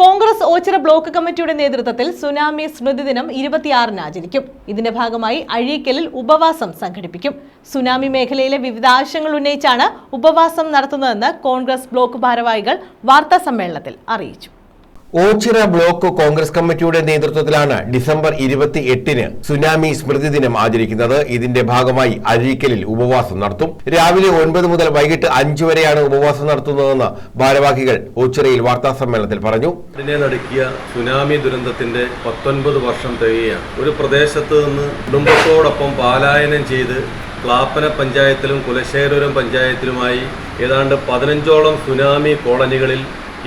Congress Ochira block കമ്മിറ്റിയുടെ നേതൃത്വത്തിൽ tsunami സ്മൃതി ദിനം ഇരുപത്തിയാറിന് ആചരിക്കും. ഇതിന്റെ ഭാഗമായി അഴീക്കലിൽ ഉപവാസം സംഘടിപ്പിക്കും. സുനാമി മേഖലയിലെ വിവിധ ആവശ്യങ്ങൾ ഉന്നയിച്ചാണ് ഉപവാസം നടത്തുന്നതെന്ന് കോൺഗ്രസ് ബ്ലോക്ക് ഭാരവാഹികൾ വാർത്താ സമ്മേളനത്തിൽ അറിയിച്ചു. ഓച്ചിറ ബ്ലോക്ക് കോൺഗ്രസ് കമ്മിറ്റിയുടെ നേതൃത്വത്തിലാണ് ഡിസംബർ ഇരുപത്തി എട്ടിന് സുനാമി സ്മൃതി ദിനം ആചരിക്കുന്നത്. ഇതിന്റെ ഭാഗമായി അഴീക്കലിൽ ഉപവാസം നടത്തും. രാവിലെ ഒൻപത് മുതൽ വൈകിട്ട് അഞ്ചു വരെയാണ് ഉപവാസം നടത്തുന്നതെന്ന് ഭാരവാഹികൾ ഓച്ചിറയിൽ വാർത്താ സമ്മേളനത്തിൽ പറഞ്ഞു. നടക്കിയ സുനാമി ദുരന്തത്തിന്റെ പത്തൊൻപത് വർഷം തികയാണ് ഒരു പ്രദേശത്ത് നിന്ന് കുടുംബത്തോടൊപ്പം പാലായനം ചെയ്ത് ക്ലാപ്പന പഞ്ചായത്തിലും കുലശേരൂരം പഞ്ചായത്തിലുമായി ഏതാണ്ട് പതിനഞ്ചോളം സുനാമി കോളനികളിൽ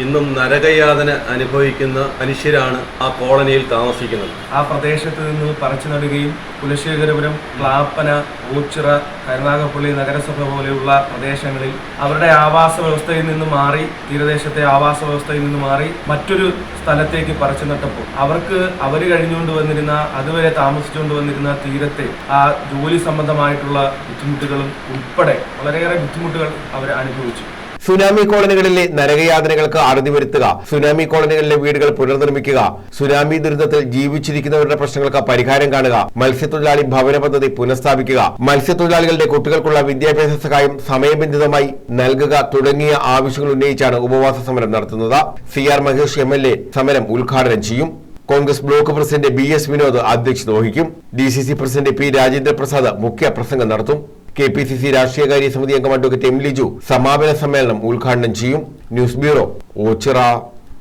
ഇന്നും നരകയാതന അനുഭവിക്കുന്ന മനുഷ്യരാണ് ആ കോളനിയിൽ താമസിക്കുന്നത്. ആ പ്രദേശത്ത് നിന്ന് പറിച്ചു നടുകയും കുലശേഖരപുരം ക്ലാപ്പന ഊച്ചിറ കരുനാഗപ്പള്ളി നഗരസഭ പോലെയുള്ള പ്രദേശങ്ങളിൽ അവരുടെ ആവാസ വ്യവസ്ഥയിൽ നിന്ന് മാറി തീരദേശത്തെ ആവാസ വ്യവസ്ഥയിൽ നിന്ന് മാറി മറ്റൊരു സ്ഥലത്തേക്ക് പറിച്ചു നട്ടപ്പോൾ അവർക്ക് അവർ കഴിഞ്ഞുകൊണ്ട് വന്നിരുന്ന അതുവരെ താമസിച്ചുകൊണ്ട് വന്നിരുന്ന തീരത്തെ ആ ജോലി സംബന്ധമായിട്ടുള്ള ബുദ്ധിമുട്ടുകളും ഉൾപ്പെടെ വളരെയേറെ ബുദ്ധിമുട്ടുകൾ അവർ അനുഭവിച്ചു. സുനാമി കോളനികളിലെ നരകയാതനകൾക്ക് അറുതി വരുത്തുക. സുനാമി കോളനികളിലെ വീടുകൾ പുനർനിർമ്മിക്കുക. സുനാമി ദുരിതത്തിൽ ജീവിച്ചിരിക്കുന്നവരുടെ പ്രശ്നങ്ങൾക്ക് പരിഹാരം കാണുക. മത്സ്യത്തൊഴിലാളി ഭവന പദ്ധതി പുനഃസ്ഥാപിക്കുക. മത്സ്യത്തൊഴിലാളികളുടെ കുട്ടികൾക്കുള്ള വിദ്യാഭ്യാസ സഹായം സമയബന്ധിതമായി നൽകുക തുടങ്ങിയ ആവശ്യങ്ങൾ ഉന്നയിച്ചാണ് ഉപവാസ സമരം നടത്തുന്നത്. C R Mahesh M L A സമരം ഉദ്ഘാടനം ചെയ്യും. Congress block president B S Vinod അധ്യക്ഷത വഹിക്കും. D C C president P Rajendra Prasad മുഖ്യ പ്രസംഗം നടത്തും. കെ പി സി സി രാഷ്ട്രീയകാര്യ സമിതി അംഗം അഡ്വക്കേറ്റ് എം ലിജു സമാപന സമ്മേളനം ഉദ്ഘാടനം ചെയ്യും. News bureau Ochira.